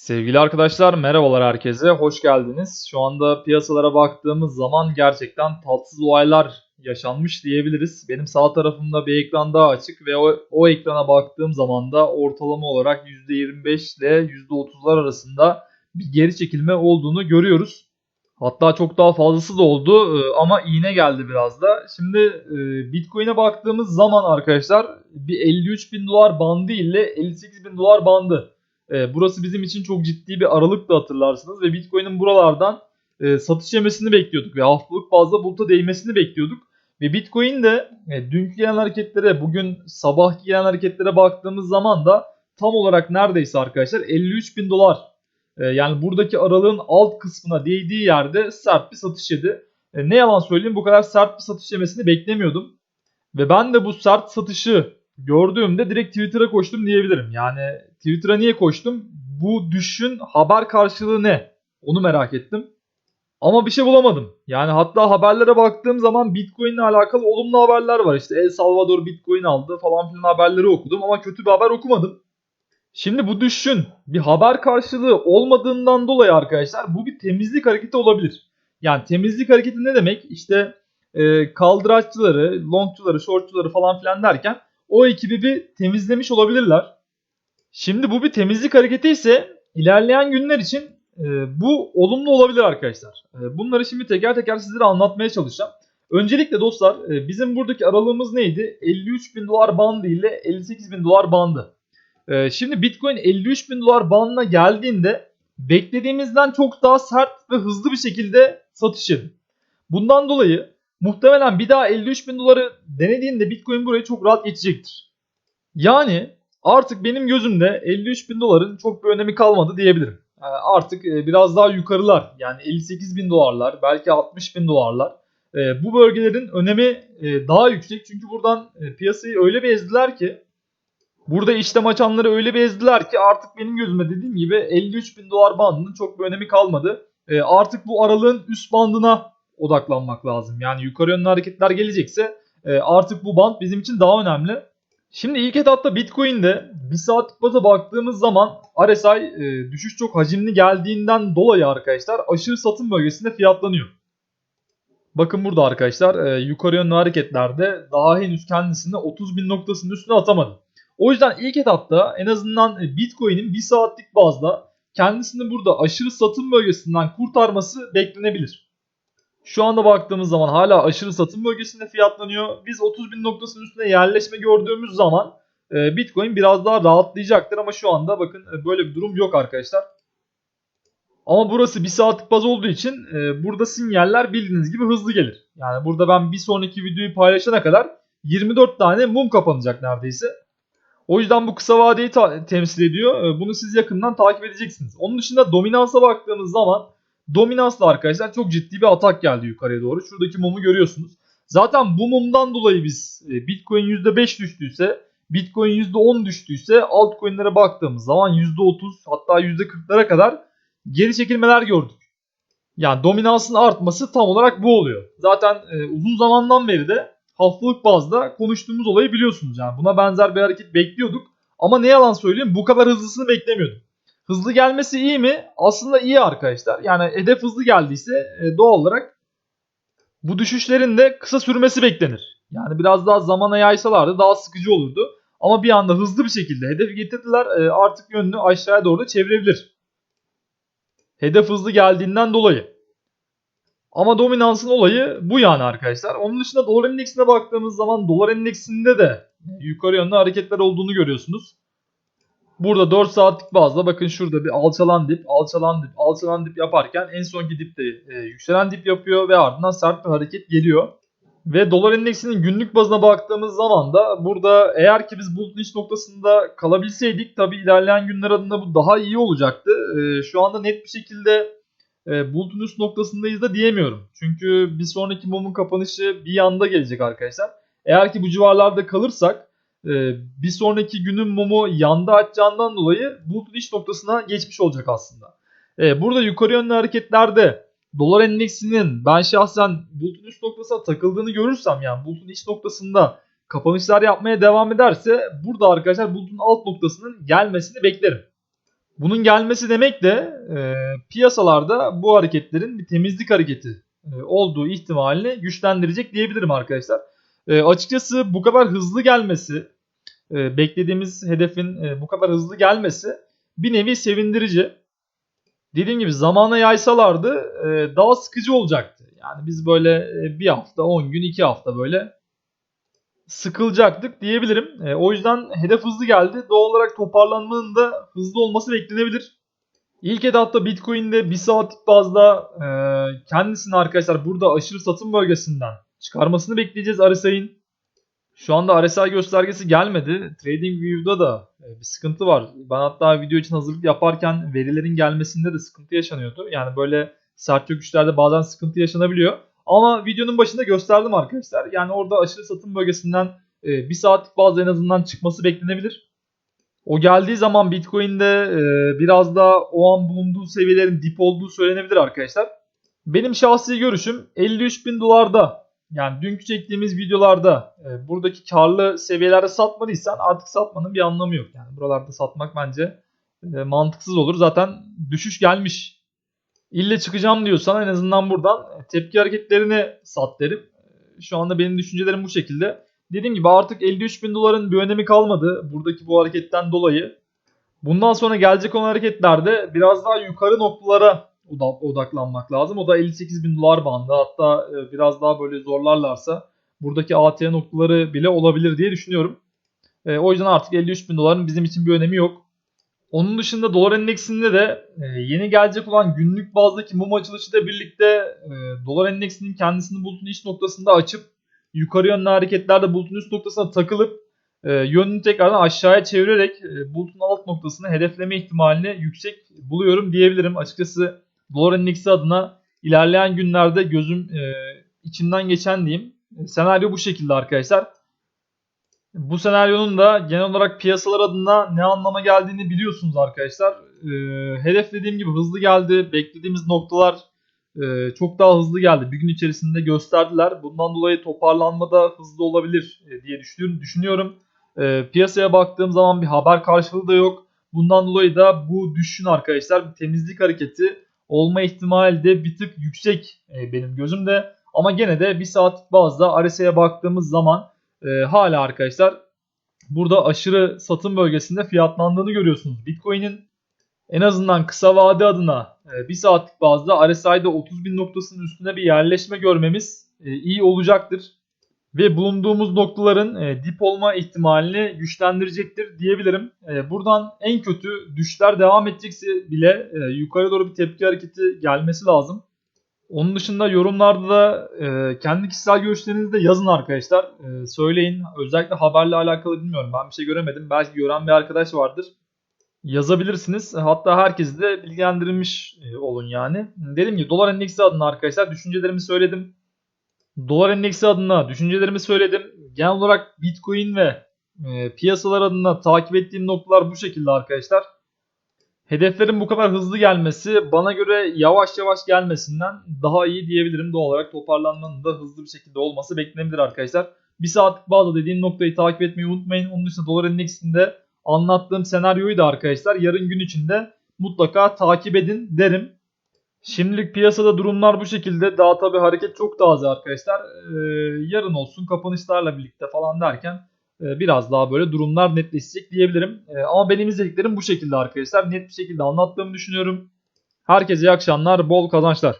Sevgili arkadaşlar merhabalar herkese hoş geldiniz. Şu anda piyasalara baktığımız zaman gerçekten tatsız olaylar yaşanmış diyebiliriz. Benim sağ tarafımda bir ekran daha açık ve o, o ekrana baktığım zaman da ortalama olarak %25 ile %30'lar arasında bir geri çekilme olduğunu görüyoruz. Hatta çok daha fazlası da oldu e, ama iğne geldi biraz da. Şimdi e, Bitcoin'e baktığımız zaman arkadaşlar bir 53 bin dolar bandı ile 58 bin dolar bandı. E, burası bizim için çok ciddi bir aralıktı hatırlarsınız ve Bitcoin'in buralardan e, satış yemesini bekliyorduk ve haftalık bazda buluta değmesini bekliyorduk. Ve Bitcoin de e, dünkü gelen hareketlere, bugün sabahki gelen hareketlere baktığımız zaman da tam olarak neredeyse arkadaşlar 53 bin dolar. E, yani buradaki aralığın alt kısmına değdiği yerde sert bir satış yedi. E, ne yalan söyleyeyim bu kadar sert bir satış yemesini beklemiyordum. Ve ben de bu sert satışı gördüğümde direkt Twitter'a koştum diyebilirim. Yani Twitter'a niye koştum? Bu düşün haber karşılığı ne? Onu merak ettim. Ama bir şey bulamadım. Yani hatta haberlere baktığım zaman Bitcoin ile alakalı olumlu haberler var. İşte El Salvador Bitcoin aldı falan filan haberleri okudum ama kötü bir haber okumadım. Şimdi bu düşün bir haber karşılığı olmadığından dolayı arkadaşlar bu bir temizlik hareketi olabilir. Yani temizlik hareketi ne demek? İşte e, kaldıraççıları, longçuları, shortçuları falan filan derken o ekibi bir temizlemiş olabilirler. Şimdi bu bir temizlik hareketi ise ilerleyen günler için e, bu olumlu olabilir arkadaşlar. E, bunları şimdi teker teker sizlere anlatmaya çalışacağım. Öncelikle dostlar e, bizim buradaki aralığımız neydi? 53 bin dolar bandı ile 58 bin dolar bandı. E, şimdi Bitcoin 53 bin dolar bandına geldiğinde beklediğimizden çok daha sert ve hızlı bir şekilde satış yedi. Bundan dolayı muhtemelen bir daha 53 bin doları denediğinde Bitcoin burayı çok rahat geçecektir. Yani artık benim gözümde 53 bin doların çok bir önemi kalmadı diyebilirim. Yani artık e, biraz daha yukarılar yani 58 bin dolarlar belki 60 bin dolarlar. E, bu bölgelerin önemi e, daha yüksek çünkü buradan piyasayı öyle bir ezdiler ki burada işlem açanları öyle bir ezdiler ki artık benim gözümde dediğim gibi 53 bin dolar bandının çok bir önemi kalmadı. Artık bu aralığın üst bandına odaklanmak lazım. Yani yukarı yönlü hareketler gelecekse artık bu band bizim için daha önemli. Şimdi ilk etapta Bitcoin'de bir saatlik baza baktığımız zaman RSI e, düşüş çok hacimli geldiğinden dolayı arkadaşlar aşırı satım bölgesinde fiyatlanıyor. Bakın burada arkadaşlar e, yukarı yönlü hareketlerde daha henüz kendisini 30 bin noktasının üstüne atamadı. O yüzden ilk etapta en azından Bitcoin'in bir saatlik bazda kendisini burada aşırı satım bölgesinden kurtarması beklenebilir. Şu anda baktığımız zaman hala aşırı satım bölgesinde fiyatlanıyor. Biz 30 bin noktasının üstüne yerleşme gördüğümüz zaman e, Bitcoin biraz daha rahatlayacaktır ama şu anda bakın e, böyle bir durum yok arkadaşlar. Ama burası bir saatlik baz olduğu için e, burada sinyaller bildiğiniz gibi hızlı gelir. Yani burada ben bir sonraki videoyu paylaşana kadar 24 tane mum kapanacak neredeyse. O yüzden bu kısa vadeyi temsil ediyor. Bunu siz yakından takip edeceksiniz. Onun dışında dominansa baktığımız zaman Dominansla arkadaşlar çok ciddi bir atak geldi yukarıya doğru. Şuradaki mumu görüyorsunuz. Zaten bu mumdan dolayı biz e, Bitcoin %5 düştüyse, Bitcoin %10 düştüyse altcoin'lere baktığımız zaman %30 hatta %40'lara kadar geri çekilmeler gördük. Yani dominansın artması tam olarak bu oluyor. Zaten e, uzun zamandan beri de haftalık bazda konuştuğumuz olayı biliyorsunuz. Yani buna benzer bir hareket bekliyorduk. Ama ne yalan söyleyeyim bu kadar hızlısını beklemiyordum. Hızlı gelmesi iyi mi? Aslında iyi arkadaşlar. Yani hedef hızlı geldiyse e, doğal olarak bu düşüşlerin de kısa sürmesi beklenir. Yani biraz daha zamana yaysalardı daha sıkıcı olurdu. Ama bir anda hızlı bir şekilde hedef getirdiler. E, artık yönünü aşağıya doğru da çevirebilir. Hedef hızlı geldiğinden dolayı. Ama dominansın olayı bu yani arkadaşlar. Onun dışında dolar endeksine baktığımız zaman dolar endeksinde de yukarı yönlü hareketler olduğunu görüyorsunuz. Burada 4 saatlik bazda bakın şurada bir alçalan dip, alçalan dip, alçalan dip yaparken en sonki dipte e, yükselen dip yapıyor ve ardından sert bir hareket geliyor. Ve dolar endeksinin günlük bazına baktığımız zaman da burada eğer ki biz bulutun iç noktasında kalabilseydik tabi ilerleyen günler adında bu daha iyi olacaktı. E, şu anda net bir şekilde e, bulutun üst noktasındayız da diyemiyorum. Çünkü bir sonraki mumun kapanışı bir yanda gelecek arkadaşlar. Eğer ki bu civarlarda kalırsak ee, bir sonraki günün mumu yanda açacağından dolayı bulutun iç noktasına geçmiş olacak aslında. Ee, burada yukarı yönlü hareketlerde dolar endeksinin ben şahsen bulutun üst noktasına takıldığını görürsem yani bulutun iç noktasında kapanışlar yapmaya devam ederse burada arkadaşlar bulutun alt noktasının gelmesini beklerim. Bunun gelmesi demek de e, piyasalarda bu hareketlerin bir temizlik hareketi e, olduğu ihtimalini güçlendirecek diyebilirim arkadaşlar. E, açıkçası bu kadar hızlı gelmesi, e, beklediğimiz hedefin e, bu kadar hızlı gelmesi bir nevi sevindirici. Dediğim gibi zamana yaysalardı e, daha sıkıcı olacaktı. Yani biz böyle e, bir hafta, 10 gün, 2 hafta böyle sıkılacaktık diyebilirim. E, o yüzden hedef hızlı geldi. Doğal olarak toparlanmanın da hızlı olması beklenebilir. İlk etapta Bitcoin'de bir saatlik bazda e, kendisini arkadaşlar burada aşırı satım bölgesinden çıkarmasını bekleyeceğiz RSI'nin. Şu anda RSI göstergesi gelmedi. TradingView'da da e, bir sıkıntı var. Ben hatta video için hazırlık yaparken verilerin gelmesinde de sıkıntı yaşanıyordu. Yani böyle sert çöküşlerde bazen sıkıntı yaşanabiliyor. Ama videonun başında gösterdim arkadaşlar. Yani orada aşırı satım bölgesinden e, bir saatlik bazda en azından çıkması beklenebilir. O geldiği zaman Bitcoin'de e, biraz da o an bulunduğu seviyelerin dip olduğu söylenebilir arkadaşlar. Benim şahsi görüşüm 53 bin dolarda yani dünkü çektiğimiz videolarda e, buradaki karlı seviyelerde satmadıysan artık satmanın bir anlamı yok. Yani buralarda satmak bence e, mantıksız olur. Zaten düşüş gelmiş. İlle çıkacağım diyorsan en azından buradan tepki hareketlerini sat derim. E, Şu anda benim düşüncelerim bu şekilde. Dediğim gibi artık 53 bin doların bir önemi kalmadı. Buradaki bu hareketten dolayı. Bundan sonra gelecek olan hareketlerde biraz daha yukarı noktalara odaklanmak lazım. O da 58 bin dolar bandı. Hatta e, biraz daha böyle zorlarlarsa buradaki AT noktaları bile olabilir diye düşünüyorum. E, o yüzden artık 53 bin doların bizim için bir önemi yok. Onun dışında dolar endeksinde de e, yeni gelecek olan günlük bazdaki mum açılışı da birlikte dolar endeksinin kendisini bulutun iç noktasında açıp yukarı yönlü hareketlerde bulutun üst noktasına takılıp yönünü tekrardan aşağıya çevirerek e, bulutun alt noktasını hedefleme ihtimalini yüksek buluyorum diyebilirim. Açıkçası dolar endeksi adına ilerleyen günlerde gözüm e, içinden geçen diyeyim. E, senaryo bu şekilde arkadaşlar. Bu senaryonun da genel olarak piyasalar adına ne anlama geldiğini biliyorsunuz arkadaşlar. E, hedef dediğim gibi hızlı geldi. Beklediğimiz noktalar e, çok daha hızlı geldi. Bir gün içerisinde gösterdiler. Bundan dolayı toparlanma da hızlı olabilir e, diye düşünüyorum. E, piyasaya baktığım zaman bir haber karşılığı da yok. Bundan dolayı da bu düşüşün arkadaşlar bir temizlik hareketi olma ihtimali de bir tık yüksek e, benim gözümde. Ama gene de bir saatlik bazda RSI'ye baktığımız zaman e, hala arkadaşlar burada aşırı satım bölgesinde fiyatlandığını görüyorsunuz. Bitcoin'in en azından kısa vade adına e, bir saatlik bazda RSI'de 30 bin noktasının üstüne bir yerleşme görmemiz e, iyi olacaktır. Ve bulunduğumuz noktaların e, dip olma ihtimalini güçlendirecektir diyebilirim. E, buradan en kötü düşler devam edecekse bile e, yukarı doğru bir tepki hareketi gelmesi lazım. Onun dışında yorumlarda da kendi kişisel görüşlerinizi de yazın arkadaşlar. Söyleyin. Özellikle haberle alakalı bilmiyorum. Ben bir şey göremedim. Belki gören bir arkadaş vardır. Yazabilirsiniz. Hatta herkesi de bilgilendirilmiş olun yani. Dediğim gibi dolar endeksi adına arkadaşlar düşüncelerimi söyledim. Dolar endeksi adına düşüncelerimi söyledim. Genel olarak Bitcoin ve e, piyasalar adına takip ettiğim noktalar bu şekilde arkadaşlar. Hedeflerin bu kadar hızlı gelmesi bana göre yavaş yavaş gelmesinden daha iyi diyebilirim. Doğal olarak toparlanmanın da hızlı bir şekilde olması beklenebilir arkadaşlar. Bir saatlik bazda dediğim noktayı takip etmeyi unutmayın. Onun dışında dolar endeksinde anlattığım senaryoyu da arkadaşlar yarın gün içinde mutlaka takip edin derim. Şimdilik piyasada durumlar bu şekilde. Daha tabi hareket çok daha az arkadaşlar. Ee, yarın olsun kapanışlarla birlikte falan derken e, biraz daha böyle durumlar netleşecek diyebilirim. E, ama benim izlediklerim bu şekilde arkadaşlar. Net bir şekilde anlattığımı düşünüyorum. Herkese iyi akşamlar, bol kazançlar.